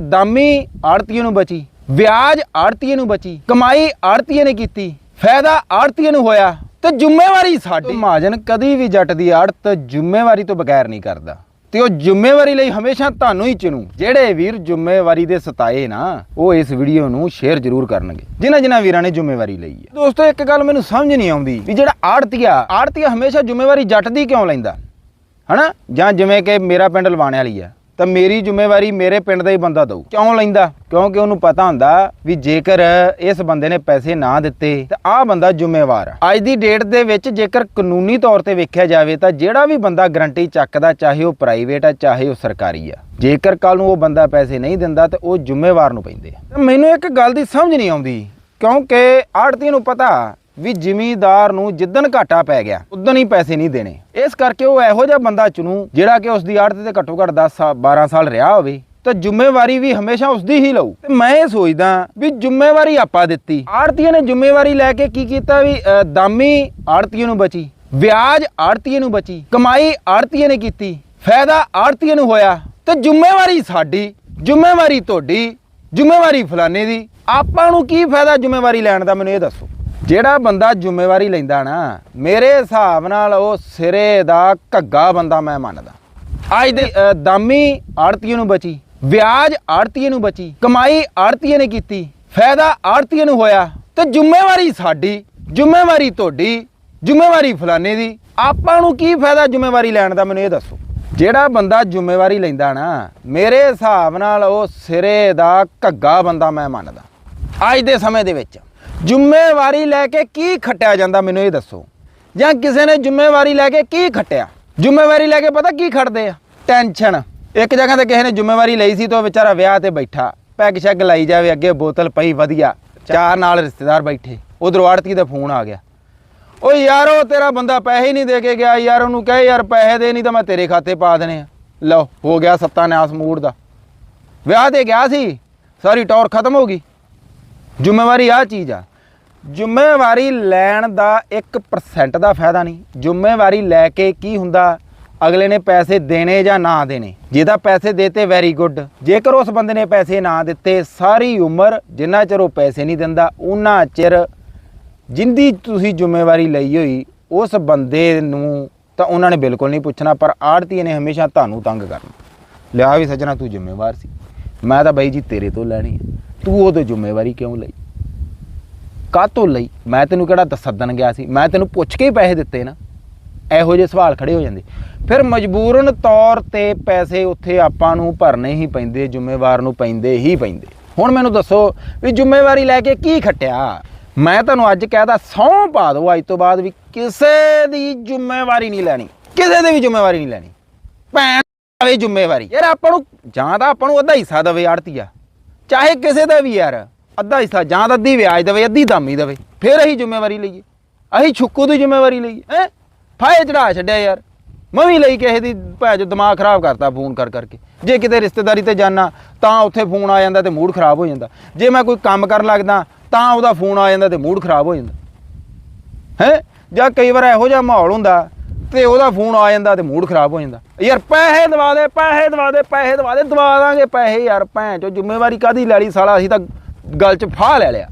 ਦਾਮੀ ਆੜਤੀਏ ਨੂੰ ਬਚੀ, ਵਿਆਜ ਆੜਤੀਏ ਨੂੰ ਬਚੀ, ਕਮਾਈ ਆੜਤੀਏ ਨੇ ਕੀਤੀ, ਫਾਇਦਾ ਆੜਤੀਏ ਨੂੰ ਹੋਇਆ ਤੇ ਜ਼ਿੰਮੇਵਾਰੀ ਸਾਡੀ। ਮਹਾਜਨ ਕਦੀ ਵੀ ਜੱਟ ਦੀ ਆੜਤ ਜ਼ਿੰਮੇਵਾਰੀ ਤੋਂ ਬਗੈਰ ਨਹੀਂ ਕਰਦਾ। ਤੇ ਉਹ ਜ਼ਿੰਮੇਵਾਰੀ ਲਈ ਹਮੇਸ਼ਾ ਤੁਹਾਨੂੰ ਹੀ ਚੁਣੂ। ਜਿਹੜੇ ਵੀਰ ਜ਼ਿੰਮੇਵਾਰੀ ਦੇ ਸਤਾਏ ਨਾ, ਉਹ ਇਸ ਵੀਡੀਓ ਨੂੰ ਸ਼ੇਅਰ ਜ਼ਰੂਰ ਕਰਨਗੇ। ਜਿਨ੍ਹਾਂ ਜਿਨ੍ਹਾਂ ਵੀਰਾਂ ਨੇ ਜ਼ਿੰਮੇਵਾਰੀ ਲਈ ਹੈ। ਦੋਸਤੋ, ਇੱਕ ਗੱਲ ਮੈਨੂੰ ਸਮਝ ਨਹੀਂ ਆਉਂਦੀ ਵੀ ਜਿਹੜਾ ਆੜਤੀਆ ਆੜਤੀਆ ਹਮੇਸ਼ਾ ਜ਼ਿੰਮੇਵਾਰੀ ਜੱਟ ਦੀ ਕਿਉਂ ਲੈਂਦਾ? ਹਨਾ? ਜਾਂ ਜਿਵੇਂ ਕਿ ਮੇਰਾ ਪਿੰਡ ਲਵਾਣੇ ਵਾਲੀ ਆ ਤਾਂ ਮੇਰੀ ਜ਼ਿੰਮੇਵਾਰੀ ਮੇਰੇ ਪਿੰਡ ਦਾ ਹੀ ਬੰਦਾ ਦਊ। ਕਿਉਂ ਲੈਂਦਾ? ਕਿਉਂਕਿ ਉਹਨੂੰ ਪਤਾ ਹੁੰਦਾ ਵੀ ਜੇਕਰ ਇਸ ਬੰਦੇ ਨੇ ਪੈਸੇ ਨਾ ਦਿੱਤੇ, ਤਾਂ ਆਹ ਬੰਦਾ ਜ਼ਿੰਮੇਵਾਰ ਆ। ਅੱਜ ਦੀ ਡੇਟ ਦੇ ਵਿੱਚ ਜੇਕਰ ਕਾਨੂੰਨੀ ਤੌਰ ਤੇ ਵੇਖਿਆ ਜਾਵੇ, ਤਾਂ ਜਿਹੜਾ ਵੀ ਬੰਦਾ ਗਰੰਟੀ ਚੱਕਦਾ, ਚਾਹੇ ਉਹ ਪ੍ਰਾਈਵੇਟ ਆ, ਚਾਹੇ ਉਹ ਸਰਕਾਰੀ ਆ, ਜੇਕਰ ਕੱਲ ਨੂੰ ਉਹ ਬੰਦਾ ਪੈਸੇ ਨਹੀਂ ਦਿੰਦਾ, ਤਾਂ ਉਹ ਜ਼ਿੰਮੇਵਾਰ ਨੂੰ ਪੈਂਦੇ ਮੈਨੂੰ ਇੱਕ ਗੱਲ ਦੀ ਸਮਝ ਨਹੀਂ ਆਉਂਦੀ, ਕਿਉਂਕਿ ਆੜਤੀ ਨੂੰ ਪਤਾ ਵੀ ਜ਼ਿਮੀਦਾਰ ਨੂੰ ਜਿੱਦਣ ਘਾਟਾ ਪੈ ਗਿਆ ਉਦੋਂ ਹੀ ਪੈਸੇ ਨਹੀਂ ਦੇਣੇ। ਇਸ ਕਰਕੇ ਉਹ ਇਹੋ ਜਿਹਾ ਬੰਦਾ ਚੁਣੂ ਜਿਹੜਾ ਕਿ ਉਸ ਦੀ ਆੜਤ ਤੇ ਘੱਟੋ ਘੱਟ 10 ਸਾ- 12 ਸਾਲ ਰਿਹਾ ਹੋਵੇ। ਤਾਂ ਜ਼ਿੰਮੇਵਾਰੀ ਵੀ ਹਮੇਸ਼ਾ ਉਸਦੀ ਹੀ ਲਊ। ਤੇ ਮੈਂ ਇਹ ਸੋਚਦਾ ਵੀ ਜ਼ਿੰਮੇਵਾਰੀ ਆਪਾਂ ਦਿੱਤੀ। ਆੜਤੀਆਂ ਨੇ ਜ਼ਿੰਮੇਵਾਰੀ ਲੈ ਕੇ ਕੀ ਕੀਤਾ ਵੀ ਅ, ਦਾਮੀ ਆੜਤੀਆਂ ਨੂੰ ਬਚੀ ਵਿਆਜ ਆੜਤੀਆਂ ਨੂੰ ਬਚੀ ਕਮਾਈ ਆੜਤੀਆਂ ਨੇ ਕੀਤੀ ਫਾਇਦਾ ਆੜਤੀਆਂ ਨੂੰ ਹੋਇਆ। ਤੇ ਜ਼ਿੰਮੇਵਾਰੀ ਸਾਡੀ ਜ਼ਿੰਮੇਵਾਰੀ ਤੁਹਾਡੀ ਜ਼ਿੰਮੇਵਾਰੀ ਫਲਾਣੇ ਦੀ। ਆਪਾਂ ਨੂੰ ਕੀ ਫਾਇਦਾ ਜ਼ਿੰਮੇਵਾਰੀ ਲੈਣ ਦਾ ਮੈਨੂੰ ਇਹ ਦੱਸੋ। ਜਿਹੜਾ ਬੰਦਾ ਜ਼ਿੰਮੇਵਾਰੀ ਲੈਂਦਾ ਨਾ, ਮੇਰੇ ਹਿਸਾਬ ਨਾਲ ਉਹ ਸਿਰੇ ਦਾ ਘੱਗਾ ਬੰਦਾ ਮੈਂ ਮੰਨਦਾ। ਅੱਜ ਦੇ ਦਾਮੀ ਆੜਤੀਏ ਨੂੰ ਬਚੀ, ਵਿਆਜ ਆੜਤੀਏ ਨੂੰ ਬਚੀ, ਕਮਾਈ ਆੜਤੀਏ ਨੇ ਕੀਤੀ, ਫਾਇਦਾ ਆੜਤੀਏ ਨੂੰ ਹੋਇਆ, ਤੇ ਜ਼ਿੰਮੇਵਾਰੀ ਸਾਡੀ, ਜ਼ਿੰਮੇਵਾਰੀ ਤੁਹਾਡੀ, ਜ਼ਿੰਮੇਵਾਰੀ ਫਲਾਣੇ ਦੀ। ਆਪਾਂ ਨੂੰ ਕੀ ਫਾਇਦਾ ਜ਼ਿੰਮੇਵਾਰੀ ਲੈਣ ਦਾ, ਮੈਨੂੰ ਇਹ ਦੱਸੋ। ਜਿਹੜਾ ਬੰਦਾ ਜ਼ਿੰਮੇਵਾਰੀ ਲੈਂਦਾ ਨਾ, ਮੇਰੇ ਹਿਸਾਬ ਨਾਲ ਉਹ ਸਿਰੇ ਦਾ ਘੱਗਾ ਬੰਦਾ ਮੈਂ ਮੰਨਦਾ। ਅੱਜ ਦੇ ਸਮੇਂ ਦੇ ਵਿੱਚ। ਜ਼ਿੰਮੇਵਾਰੀ ਲੈ ਕੇ ਕੀ ਖੱਟਿਆ ਜਾਂਦਾ ਮੈਨੂੰ ਇਹ ਦੱਸੋ? ਜਾਂ ਕਿਸੇ ਨੇ ਜ਼ਿੰਮੇਵਾਰੀ ਲੈ ਕੇ ਕੀ ਖੱਟਿਆ? ਜ਼ਿੰਮੇਵਾਰੀ ਲੈ ਕੇ ਪਤਾ ਕੀ ਖੜਦੇ ਆ? ਟੈਨਸ਼ਨ। ਇੱਕ ਜਗ੍ਹਾ ਤੇ ਕਿਸੇ ਨੇ ਜ਼ਿੰਮੇਵਾਰੀ ਲਈ ਸੀ ਤਾਂ ਉਹ ਵਿਚਾਰਾ ਵਿਆਹ ਤੇ ਬੈਠਾ। ਪੈਗ ਸ਼ੈਗ ਲਾਈ ਜਾਵੇ, ਅੱਗੇ ਬੋਤਲ ਪਈ, ਵਧੀਆ। ਚਾਰ ਨਾਲ ਰਿਸ਼ਤੇਦਾਰ ਬੈਠੇ। ਉਧਰੋਂ ਆੜਤੀ ਦਾ ਫੋਨ ਆ ਗਿਆ। ਓ ਯਾਰ ਉਹ ਤੇਰਾ ਬੰਦਾ ਪੈਸੇ ਹੀ ਨਹੀਂ ਦੇ ਕੇ ਗਿਆ। ਯਾਰ ਉਹਨੂੰ ਕਹੇ, ਯਾਰ ਪੈਸੇ ਦੇ ਨਹੀਂ ਤਾਂ ਮੈਂ ਤੇਰੇ ਖਾਤੇ ਪਾ ਦੇਣੇ ਆ। ਲਓ, ਹੋ ਗਿਆ ਸੱਤਾਨਿਆਸ ਮੂੜ ਦਾ। ਵਿਆਹ ਤੇ ਗਿਆ ਸੀ। ਸਾਰੀ ਟੌਰ ਖਤਮ ਹੋ ਗਈ। ਜ਼ਿੰਮੇਵਾਰੀ ਆ ਚੀਜ਼ ਆ। ਜ਼ਿੰਮੇਵਾਰੀ ਲੈਣ ਦਾ 1% ਦਾ ਫਾਇਦਾ ਨਹੀਂ। ਜ਼ਿੰਮੇਵਾਰੀ ਲੈ ਕੇ ਕੀ ਹੁੰਦਾ? ਅਗਲੇ ਨੇ ਪੈਸੇ ਦੇਣੇ ਜਾਂ ਨਾ ਦੇਣੇ? ਜਿਹਦਾ ਪੈਸੇ ਦੇਤੇ ਵੈਰੀ ਗੁੱਡ ਜੇਕਰ ਉਸ ਬੰਦੇ ਨੇ ਪੈਸੇ ਨਾ ਦਿੱਤੇ, ਸਾਰੀ ਉਮਰ ਜਿੰਨਾ ਚਿਰ ਉਹ ਪੈਸੇ ਨਹੀਂ ਦਿੰਦਾ ਉਹਨਾਂ ਚਿਰ ਜਿੰਦੀ ਤੁਸੀਂ ਜ਼ਿੰਮੇਵਾਰੀ ਲਈ ਹੋਈ, ਉਸ ਬੰਦੇ ਨੂੰ ਤਾਂ ਉਹਨਾਂ ਨੇ ਬਿਲਕੁਲ ਨਹੀਂ ਪੁੱਛਣਾ, ਪਰ ਆੜਤੀ ਨੇ ਹਮੇਸ਼ਾ ਤੁਹਾਨੂੰ ਤੰਗ ਕਰਨਾ। ਲਿਆ ਵੀ ਸੱਜਣਾ, ਤੂੰ ਜ਼ਿੰਮੇਵਾਰ ਸੀ। ਮੈਂ ਤਾਂ ਬਾਈ ਜੀ ਤੇਰੇ ਤੋਂ ਲੈਣੀ ਹੈ ਤੂੰ ਉਹ ਤੋਂ ਜ਼ਿੰਮੇਵਾਰੀ ਕਿਉਂ ਲਈ? ਕਾਹਤੋਂ ਲਈ? ਮੈਂ ਤੈਨੂੰ ਕਿਹੜਾ ਦ- ਸੱਦਣ ਗਿਆ ਸੀ? ਮੈਂ ਤੈਨੂੰ ਪੁੱਛ ਕੇ ਹੀ ਪੈਸੇ ਦਿੱਤੇ ਨਾ। ਇਹੋ ਜਿਹੇ ਸਵਾਲ ਖੜੇ ਹੋ ਜਾਂਦੇ। ਫਿਰ ਮਜਬੂਰਨ ਤੌਰ ਤੇ ਪੈਸੇ ਉੱਥੇ ਆਪਾਂ ਨੂੰ ਭਰਨੇ ਹੀ ਪੈਂਦੇ, ਜ਼ਿੰਮੇਵਾਰ ਨੂੰ ਪੈਂਦੇ ਹੀ ਪੈਂਦੇ। ਹੁਣ ਮੈਨੂੰ ਦੱਸੋ ਵੀ ਜ਼ਿੰਮੇਵਾਰੀ ਲੈ ਕੇ ਕੀ ਖੱਟਿਆ? ਮੈਂ ਤੁਹਾਨੂੰ ਅੱਜ ਕਹਿਦਾ ਸਹੁੰ ਪਾ ਦੋ ਅੱਜ ਤੋਂ ਬਾਅਦ ਵੀ ਕਿਸੇ ਦੀ ਜ਼ਿੰਮੇਵਾਰੀ ਨਹੀਂ ਲੈਣੀ। ਕਿਸੇ ਦੀ ਵੀ ਜ਼ਿੰਮੇਵਾਰੀ ਨਹੀਂ ਲੈਣੀ। ਭੈਣ ਆਵੇ ਜ਼ਿੰਮੇਵਾਰੀ। ਯਾਰ ਆਪਾਂ ਨੂੰ ਜਾਂ ਤਾਂ ਆਪਾਂ ਨੂੰ ਅੱਧਾ ਹਿੱਸਾ ਦੇਵੇ ਆੜਤੀਆ। ਚਾਹੇ ਕਿਸੇ ਦਾ ਵੀ ਯਾਰ। ਅੱਧਾ ਹਿੱਸਾ ਜਾਂ ਤਾਂ ਅੱਧੀ ਵਿਆਜ ਦੇਵੇ, ਅੱਧੀ ਦਾਮੀ ਦੇਵੇ, ਫਿਰ ਅਸੀਂ ਜ਼ਿੰਮੇਵਾਰੀ ਲਈਏ। ਅਸੀਂ ਛੁੱਕੂ ਦੀ ਜ਼ਿੰਮੇਵਾਰੀ ਲਈਏ, ਹੈ? ਫਾਇ ਚੜਾ ਛੱਡਿਆ ਯਾਰ। ਮੈਂ ਵੀ ਲਈ ਕਿਸੇ ਦੀ ਭੈ ਜੋ ਦਿਮਾਗ ਖਰਾਬ ਕਰਤਾ ਫੋਨ ਕਰ ਕਰਕੇ। ਜੇ ਕਿਤੇ ਰਿਸ਼ਤੇਦਾਰੀ ਤੇ ਜਾਣਾ ਤਾਂ ਉੱਥੇ ਫੋਨ ਆ ਜਾਂਦਾ ਤੇ ਮੂਡ ਖਰਾਬ ਹੋ ਜਾਂਦਾ। ਜੇ ਮੈਂ ਕੋਈ ਕੰਮ ਕਰਨ ਲੱਗਦਾ, ਤਾਂ ਉਹਦਾ ਫੋਨ ਆ ਜਾਂਦਾ ਤੇ ਮੂਡ ਖਰਾਬ ਹੋ ਜਾਂਦਾ। ਹੈ? ਜਾਂ ਕਈ ਵਾਰ ਇਹੋ ਜਿਹਾ ਮਾਹੌਲ ਹੁੰਦਾ ਤੇ ਉਹਦਾ ਫੋਨ ਆ ਜਾਂਦਾ ਤੇ ਮੂਡ ਖਰਾਬ ਹੋ ਜਾਂਦਾ। ਯਾਰ ਪੈਸੇ ਦਵਾ ਦੇ, ਪੈਸੇ ਦਵਾ ਦੇ, ਪੈਸੇ ਦਵਾ ਦੇ, ਦਵਾ ਦਾਂਗੇ ਪੈਸੇ ਯਾਰ ਭੈਣ ਚੋ ਜ਼ਿੰਮੇਵਾਰੀ ਕਾਦੀ ਲੈ ਲਈ ਸਾਲਾ? ਅਸੀਂ ਤਾਂ ਗੱਲ 'ਚ ਫਾਹ ਲੈ ਲਿਆ।